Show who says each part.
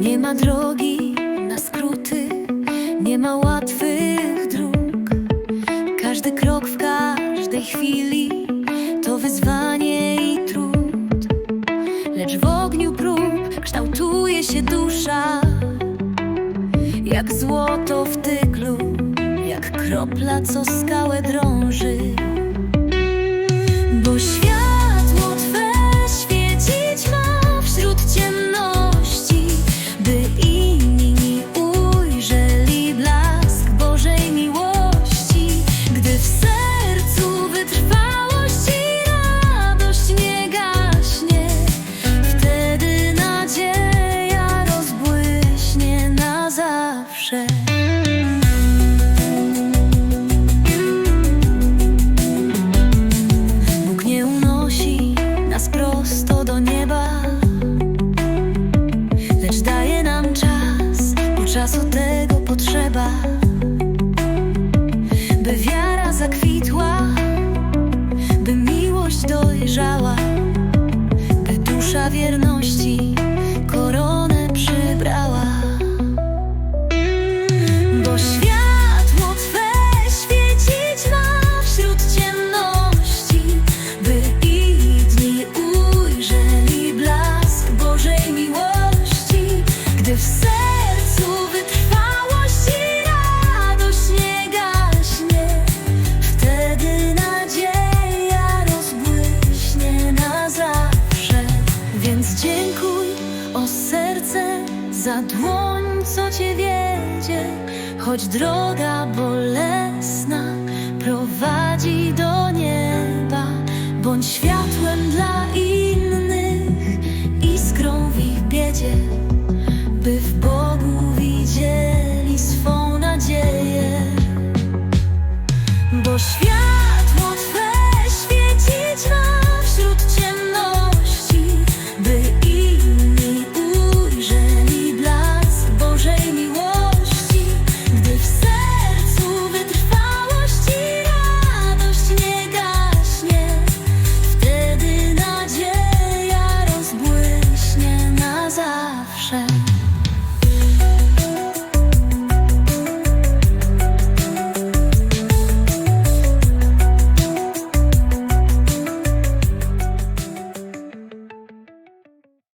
Speaker 1: Nie ma drogi na skróty, nie ma łatwych dróg. Każdy krok w każdej chwili to wyzwanie i trud. Lecz w ogniu prób kształtuje się dusza, jak złoto w tyglu, jak kropla, co skałę drąży. o serce, za dłoń, co cię wiedzie, choć droga bolesna prowadzi do nieba. Bądź światłem dla innych, iskrą w ich biedzie, by w Bogu widzieli swą nadzieję. Bo świat